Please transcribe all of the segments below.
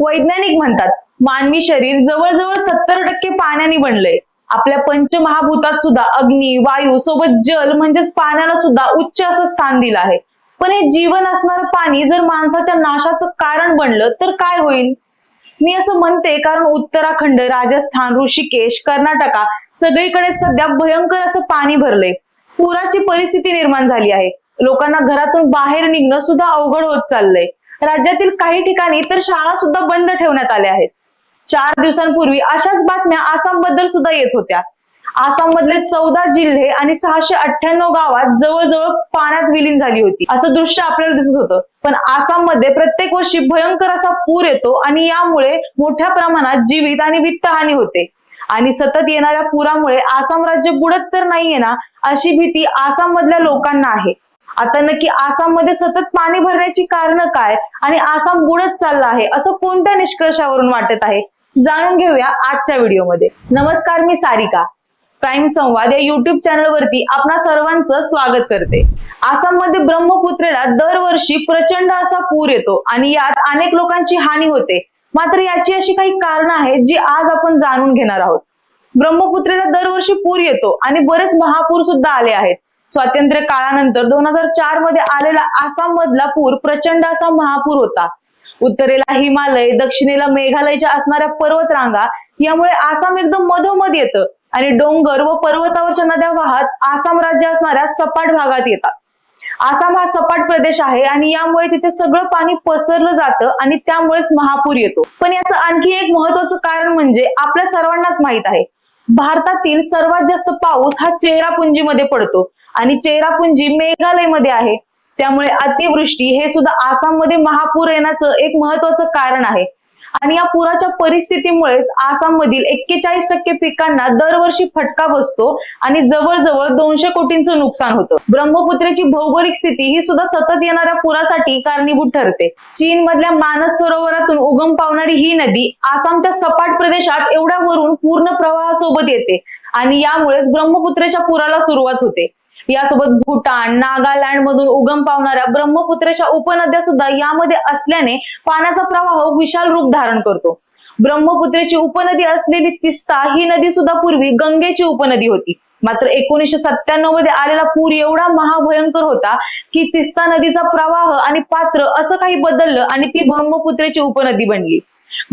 वैज्ञानिक म्हणतात मानवी शरीर जवळजवळ सत्तर टक्के पाण्याने बनलंय. आपल्या पंचमहाभूतात सुद्धा अग्नी वायू सोबत जल म्हणजेच पाण्याला सुद्धा उच्च असं स्थान दिलं आहे. पण हे जीवन असणारं पाणी जर माणसाच्या नाशाचं कारण बनलं तर काय होईल? मी असं म्हणते कारण उत्तराखंड राजस्थान ऋषिकेश कर्नाटका सगळीकडे सध्या भयंकर असं पाणी भरलंय. पुराची परिस्थिती निर्माण झाली आहे. लोकांना घरातून बाहेर निघणं सुद्धा अवघड होत चाललंय. राज्यातील काही ठिकाणी तर शाळा सुद्धा बंद ठेवण्यात आल्या आहेत. चार दिवसांपूर्वी अशाच बातम्या आसामबद्दल सुद्धा येत होत्या. आसाम मधले चौदा जिल्हे आणि सहाशे अठ्ठ्याण्णव गावात जवळजवळ पाण्यात विलीन झाली होती. असं दृश्य आपल्याला दिसत होतं. पण आसाममध्ये प्रत्येक वर्षी भयंकर असा पूर येतो आणि यामुळे मोठ्या प्रमाणात जीवित आणि वित्तहानी होते. आणि सतत येणाऱ्या पुरामुळे आसाम राज्य बुडत तर नाहीये ना अशी भीती आसाम मधल्या लोकांना आहे. आता नक्की आसाममध्ये सतत पाणी भरण्याची कारण काय आणि आसाम बुडत चालला आहे असं कोणत्या निष्कर्षावरून वाटत आहे? जाणून घेऊया आजच्या व्हिडिओमध्ये. नमस्कार मी सारिका. प्राईम संवाद या युट्यूब चॅनलवरती आपणा सर्वांचं स्वागत करते. आसाममध्ये ब्रह्मपुत्रेला दरवर्षी प्रचंड असा पूर येतो आणि यात अनेक लोकांची हानी होते. मात्र याची अशी काही कारणं आहेत जी आज आपण जाणून घेणार आहोत. ब्रह्मपुत्रेला दरवर्षी पूर येतो आणि बरेच महापूर सुद्धा आले आहेत. स्वातंत्र्य काळानंतर दोन हजार चारमध्ये आलेला आसाम मधला पूर प्रचंड असा महापूर होता. उत्तरेला हिमालय दक्षिणेला मेघालयच्या असणाऱ्या पर्वतरांगा यामुळे आसाम एकदम मधोमध येतं आणि डोंगर व पर्वतावरच्या नद्या वाहत आसाम राज्य असणाऱ्या सपाट भागात येतात. आसाम हा सपाट प्रदेश आहे आणि यामुळे तिथे सगळं पाणी पसरलं जातं आणि त्यामुळेच महापूर येतो. पण याचं आणखी एक महत्वाचं कारण म्हणजे आपल्या सर्वांनाच माहीत आहे. भारतातील सर्वात जास्त पाऊस हा चेरापुंजीमध्ये पडतो. आणि चेरापुंजी मेघालयमध्ये आहे. त्यामुळे अतिवृष्टी हे सुद्धा आसाममध्ये महापूर येण्याचं एक महत्वाचं कारण आहे. आणि या पुराच्या परिस्थितीमुळेच आसाममधील एक्केचाळीस टक्के पिकांना दरवर्षी फटका बसतो आणि जवळजवळ दोनशे कोटींचं नुकसान होतं. ब्रह्मपुत्रेची भौगोलिक स्थिती ही सुद्धा सतत येणाऱ्या पुरासाठी कारणीभूत ठरते. चीन मधल्या मानस सरोवरातून उगम पावणारी ही नदी आसामच्या सपाट प्रदेशात एवढ्या वरून पूर्ण प्रवाहासोबत येते आणि यामुळेच ब्रह्मपुत्रेच्या पुराला सुरुवात होते. यासोबत भूटान नागालँड मधून उगम पावणाऱ्या ब्रह्मपुत्रेच्या उपनद्या सुद्धा यामध्ये असल्याने पाण्याचा प्रवाह विशाल रूप धारण करतो. ब्रह्मपुत्रेची उपनदी असलेली तिस्ता ही नदी सुद्धा पूर्वी गंगेची उपनदी होती. मात्र एकोणीसशे सत्त्याण्णवमध्ये आलेला पूर एवढा महाभयंकर होता की तिस्ता नदीचा प्रवाह आणि पात्र असं काही बदललं आणि ती ब्रह्मपुत्रेची उपनदी बनली.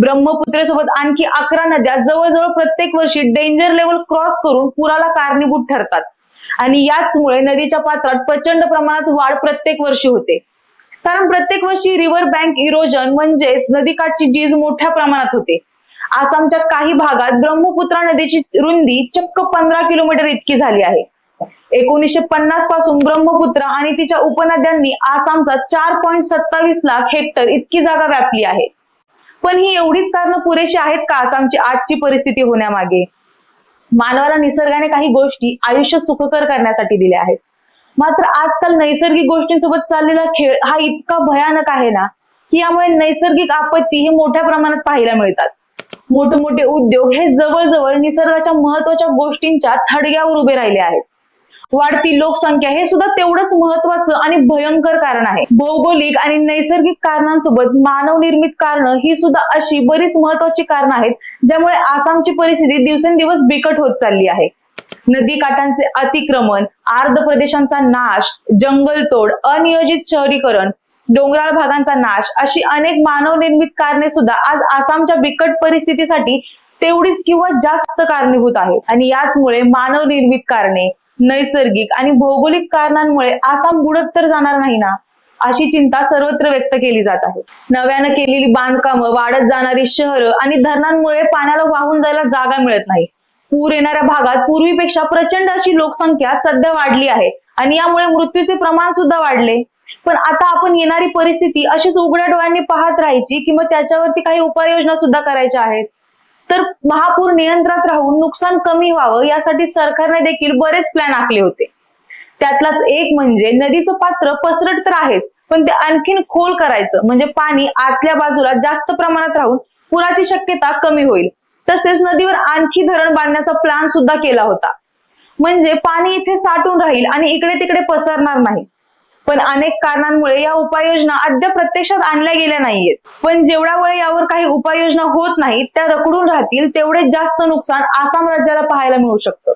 ब्रह्मपुत्रेसोबत आणखी अकरा नद्या जवळजवळ प्रत्येक वर्षी डेंजर लेवल क्रॉस करून पुराला कारणीभूत ठरतात. आणि याचमुळे नदीच्या पात्रात प्रचंड प्रमाणात वाढ प्रत्येक वर्षी होते. कारण प्रत्येक वर्षी रिव्हर बँक इरोजन म्हणजेच नदीकाठची झीज मोठ्या प्रमाणात होते. आसामच्या काही भागात ब्रह्मपुत्रा नदीची रुंदी चक्क पंधरा किलोमीटर इतकी झाली आहे. एकोणीसशे पन्नासपासून ब्रह्मपुत्रा आणि तिच्या उपनद्यांनी आसामचा चार पॉईंट सत्तावीस लाख हेक्टर इतकी जागा व्यापली आहे. पण ही एवढीच कारणं पुरेशी आहेत का आसामची आजची परिस्थिती होण्यामागे? मानवाला निसर्गाने काही गोष्टी आयुष्य सुखकर करण्यासाठी दिल्या आहेत. मात्र आजकाल नैसर्गिक गोष्टींसोबत चाललेला खेळ हा इतका भयानक आहे ना की यामुळे नैसर्गिक आपत्ती हे मोठ्या प्रमाणात पाहायला मिळतात. मोठमोठे उद्योग हे जवळजवळ निसर्गाच्या महत्त्वाच्या गोष्टींच्या थडग्यावर उभे राहिले आहेत. वाढती लोकसंख्या हे सुद्धा तेवढंच महत्वाचं आणि भयंकर कारण आहे. भौगोलिक आणि नैसर्गिक कारणांसोबत मानव निर्मित कारणं ही सुद्धा अशी बरीच महत्वाची कारणं आहेत ज्यामुळे आसामची परिस्थिती दिवसेंदिवस बिकट होत चालली आहे. नदी काठांचे अतिक्रमण आर्ध प्रदेशांचा नाश जंगलतोड अनियोजित शहरीकरण डोंगराळ भागांचा नाश अशी अनेक मानव निर्मित कारणे सुद्धा आज आसामच्या बिकट परिस्थितीसाठी तेवढीच किंवा जास्त कारणीभूत आहेत. आणि याचमुळे मानव निर्मित कारणे नैसर्गिक आणि भौगोलिक कारणांमुळे आसाम बुडत तर जाणार नाही ना? अशी चिंता सर्वत्र व्यक्त केली जात आहे. नव्यानं केलेली बांधकामं वाढत जाणारी शहरं आणि धरणांमुळे पाण्याला वाहून जायला जागा मिळत नाही. पूर येणाऱ्या भागात पूर्वीपेक्षा प्रचंड अशी लोकसंख्या सध्या वाढली आहे आणि यामुळे मृत्यूचे प्रमाण सुद्धा वाढले. पण आता आपण येणारी परिस्थिती अशीच उघड्या डोळ्यांनी पाहत राहायची किंवा त्याच्यावरती काही उपाययोजना सुद्धा करायच्या आहेत. तर महापूर नियंत्रणात राहून नुकसान कमी व्हावं यासाठी सरकारने देखील बरेच प्लॅन आखले होते. त्यातलाच एक म्हणजे नदीचं पात्र पसरट तर आहेच पण ते आणखीन खोल करायचं. म्हणजे पाणी आतल्या बाजूला जास्त प्रमाणात राहून पुराची शक्यता कमी होईल. तसेच नदीवर आणखी धरण बांधण्याचा प्लॅन सुद्धा केला होता. म्हणजे पाणी इथे साठून राहील आणि इकडे तिकडे पसरणार नाही. पण अनेक कारणांमुळे या उपाययोजना अद्याप प्रत्यक्षात आणल्या गेल्या नाहीयेत. पण जेवढ्या वेळ यावर काही उपाययोजना होत नाहीत त्या रखडून राहतील तेवढेच जास्त नुकसान आसाम राज्याला पाहायला मिळू शकतं.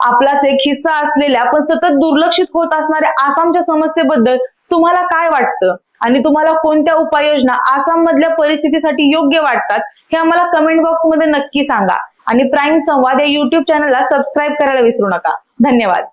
आपलाच एक हिस्सा असलेल्या पण सतत दुर्लक्षित होत असणाऱ्या आसामच्या समस्येबद्दल तुम्हाला काय वाटतं? आणि तुम्हाला कोणत्या उपाययोजना आसाम मधल्या परिस्थितीसाठी योग्य वाटतात हे आम्हाला कमेंट बॉक्समध्ये नक्की सांगा. आणि प्राईम संवाद या युट्यूब चॅनलला सबस्क्राईब करायला विसरू नका. धन्यवाद.